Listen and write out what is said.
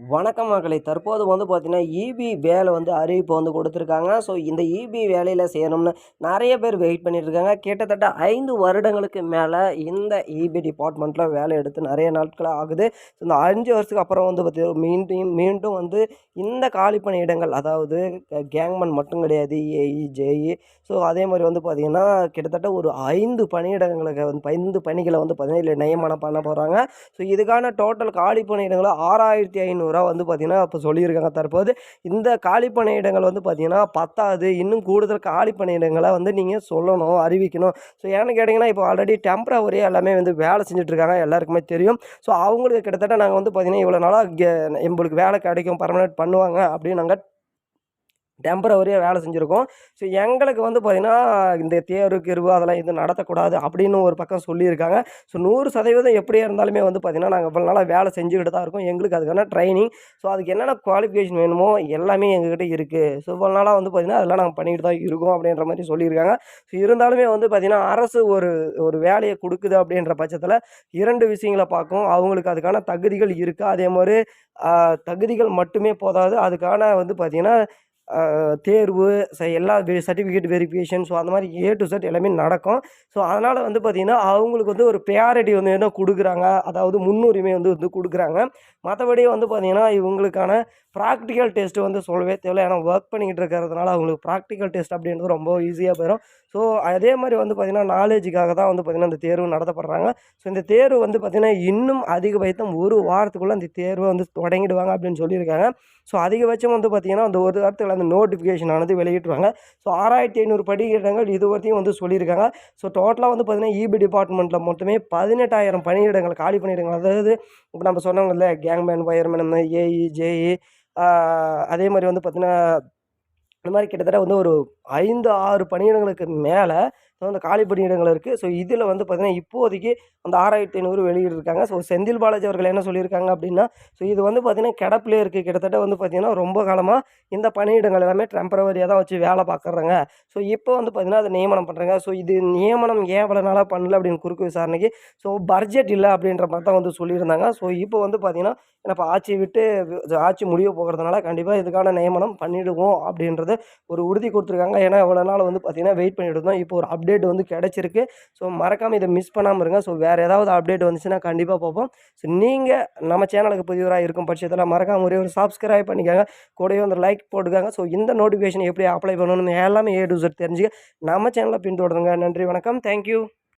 வணக்கம் மக்களை. தற்போது வந்து பார்த்திங்கன்னா இபி வேலை வந்து அறிவிப்பு வந்து கொடுத்துருக்காங்க. ஸோ இந்த இபி வேலையில் செய்யணும்னு நிறைய பேர் வெயிட் பண்ணிட்டுருக்காங்க. கிட்டத்தட்ட ஐந்து வருடங்களுக்கு மேலே இந்த இபி டிபார்ட்மெண்ட்டில் வேலை எடுத்து நிறைய நாட்களாக ஆகுது. ஸோ இந்த அஞ்சு வருஷத்துக்கு அப்புறம் வந்து பார்த்திங்கன்னா மீண்டும் மீண்டும் வந்து இந்த காலி பணியிடங்கள் அதாவது கேங்மன் மட்டும் கிடையாது ஏஇ ஜேஇ ஸோ அதே மாதிரி வந்து பார்த்திங்கன்னா கிட்டத்தட்ட ஒரு ஐந்து பணியிடங்களுக்கு வந்து ஐந்து பணிகளை வந்து பார்த்திங்கன்னா இல்லை நியமனம் பண்ண போகிறாங்க ஸோ இதுக்கான டோட்டல் காலி பணியிடங்களை ஆறாயிரத்தி ஐநூறுரூவா வந்து பார்த்திங்கன்னா இப்போ சொல்லியிருக்காங்க. தற்போது இந்த காலி பணியிடங்கள் வந்து பார்த்திங்கன்னா பத்தாது. இன்னும் கூடுதல் காலி பணியிடங்களை வந்து நீங்கள் சொல்லணும் அறிவிக்கணும். ஸோ ஏன்னு கேட்டிங்கன்னா இப்போ ஆல்ரெடி டெம்பரவரியாக எல்லாமே வந்து வேலை செஞ்சுட்ருக்காங்க எல்லாருக்குமே தெரியும். ஸோ அவங்களுக்கு கிட்டத்தட்ட நாங்கள் வந்து பார்த்திங்கன்னா இவ்வளோ நாளாக எங்களுக்கு வேலை கிடைக்கும் பர்மனெண்ட் பண்ணுவாங்க அப்படின்னு நாங்கள் டெம்பரவரியாக வேலை செஞ்சுருக்கோம். ஸோ எங்களுக்கு வந்து பார்த்திங்கன்னா இந்த தேர்வு கிருவு அதெல்லாம் எதுவும் நடத்தக்கூடாது அப்படின்னு ஒரு பக்கம் சொல்லியிருக்காங்க. ஸோ நூறு சதவீதம் எப்படியே இருந்தாலுமே வந்து பார்த்திங்கன்னா நாங்கள் இவ்வளோ நாளாக வேலை செஞ்சுக்கிட்டு தான் இருக்கோம். எங்களுக்கு அதுக்கான ட்ரைனிங் ஸோ அதுக்கு என்னென்ன குவாலிஃபிகேஷன் வேணுமோ எல்லாமே எங்ககிட்ட இருக்குது ஸோ இவ்வளோ நாளாக வந்து பார்த்திங்கன்னா அதெல்லாம் நாங்கள் பண்ணிக்கிட்டு தான் இருக்கோம் அப்படின்ற மாதிரி சொல்லியிருக்காங்க. ஸோ இருந்தாலுமே வந்து பார்த்திங்கன்னா அரசு ஒரு ஒரு வேலையை கொடுக்குது அப்படின்ற பட்சத்தில் இரண்டு விஷயங்களை பார்க்கும். அவங்களுக்கு அதுக்கான தகுதிகள் இருக்கா? அதே மாதிரி தகுதிகள் மட்டுமே போதாது. அதுக்கான வந்து பார்த்திங்கன்னா தேர்வு ச எல்லா சர்டிஃபிகேட் வெரிஃபிகேஷன் ஸோ அந்த மாதிரி ஏ டு செட் எல்லாமே நடக்கும். ஸோ அதனால் வந்து பார்த்திங்கன்னா அவங்களுக்கு வந்து ஒரு ப்ரியாரிட்டி வந்து என்ன கொடுக்குறாங்க? அதாவது முன்னுரிமை வந்து வந்து கொடுக்குறாங்க. மற்றபடி வந்து பார்த்திங்கன்னா இவங்களுக்கான ப்ராக்டிக்கல் டெஸ்ட்டு வந்து சொல்லவே தேவையில்ல. ஏன்னா ஒர்க் பண்ணிக்கிட்டு இருக்கிறதுனால அவங்களுக்கு ப்ராக்டிக்கல் டெஸ்ட் அப்படின்றது ரொம்ப ஈஸியாக போயிடும் ஸோ அதே மாதிரி வந்து பார்த்திங்கன்னா நாலேஜுக்காக தான் வந்து பார்த்திங்கன்னா இந்த தேர்வு நடத்தப்படுறாங்க. ஸோ இந்த தேர்வு வந்து பார்த்திங்கன்னா இன்னும் அதிகபட்சம் ஒரு வாரத்துக்குள்ளே அந்த தேர்வை வந்து தொடங்கிடுவாங்க அப்படின்னு சொல்லியிருக்காங்க. ஸோ அதிகபட்சம் வந்து பார்த்திங்கன்னா அந்த ஒரு வாரத்தில் அந்த நோட்டிஃபிகேஷன் ஆனது வெளியிட்டுருவாங்க. ஸோ ஆறாயிரத்தி ஐநூறு பணியிடங்கள் இது வந்து சொல்லியிருக்காங்க. ஸோ டோட்டலாக வந்து பார்த்திங்கன்னா இபி டிபார்ட்மெண்ட்டில் மட்டுமே பதினெட்டாயிரம் பணியிடங்கள் காலி பணியிடங்கள். அதாவது இப்போ நம்ம சொன்னோங்கல்ல கேங்மேன் வயர்மேன் ஏஇ ஜேஇ அதே மாதிரி வந்து பார்த்திங்கன்னா இந்த மாதிரி கிட்டத்தட்ட வந்து ஒரு ஐந்து ஆறு பணியிடங்களுக்கு மேலே அந்த காலி பணியிடங்கள் இருக்குது ஸோ இதில் வந்து பார்த்திங்கன்னா இப்போதைக்கு அந்த ஆறாயிரத்தி ஐநூறு வெளியிட்டிருக்காங்க. ஸோ செந்தில் பாலாஜி அவர்கள் என்ன சொல்லியிருக்காங்க அப்படின்னா ஸோ இது வந்து பார்த்திங்கன்னா கிடப்பிலே இருக்குது கிட்டத்தட்ட வந்து பார்த்திங்கன்னா ரொம்ப காலமாக இந்த பணியிடங்கள் எல்லாமே டெம்பரவரியாக தான் வச்சு வேலை பார்க்குறாங்க ஸோ இப்போ வந்து பார்த்திங்கன்னா அதை நியமனம் பண்ணுறாங்க ஸோ இது நியமனம் ஏன் இவ்வளோ நாளாக பண்ணல அப்படின்னு குறுக்கு விசாரணைக்கு. ஸோ பட்ஜெட் இல்லை அப்படின்ற மாதிரி தான் வந்து சொல்லியிருந்தாங்க. ஸோ இப்போ வந்து பார்த்திங்கன்னா இப்போ ஆட்சி விட்டு ஆட்சி முடிய போகிறதுனால கண்டிப்பாக இதுக்கான நியமனம் பண்ணிவிடுவோம் அப்படின்றது ஒரு உறுதி கொடுத்துருக்காங்க. ஏன்னா இவ்வளோ நாள் வந்து பார்த்திங்கன்னா வெயிட் பண்ணிட்டு இருந்தோம். இப்போ ஒரு அப்டேட் வந்து கிடச்சிருக்கு. ஸோ மறக்காமல் இதை மிஸ் பண்ணாமல் இருங்க. ஸோ வேறு ஏதாவது அப்டேட் வந்துச்சுன்னா கண்டிப்பாக பார்ப்போம் ஸோ நீங்கள் நம்ம சேனலுக்கு புதியவராக இருக்கும் பட்சத்தில் மறக்காமல் ஒரே ஒரு சப்ஸ்கிரைப் பண்ணிக்கோங்க. கூடவே வந்து லைக் போட்டுக்காங்க. ஸோ இந்த நோட்டிஃபிகேஷன் எப்படி அப்ளை பண்ணணும்னு எல்லாமே ஏ டு தெரிஞ்சுக்க நம்ம சேனலை பின்தொடருங்க. நன்றி வணக்கம். தேங்க்யூ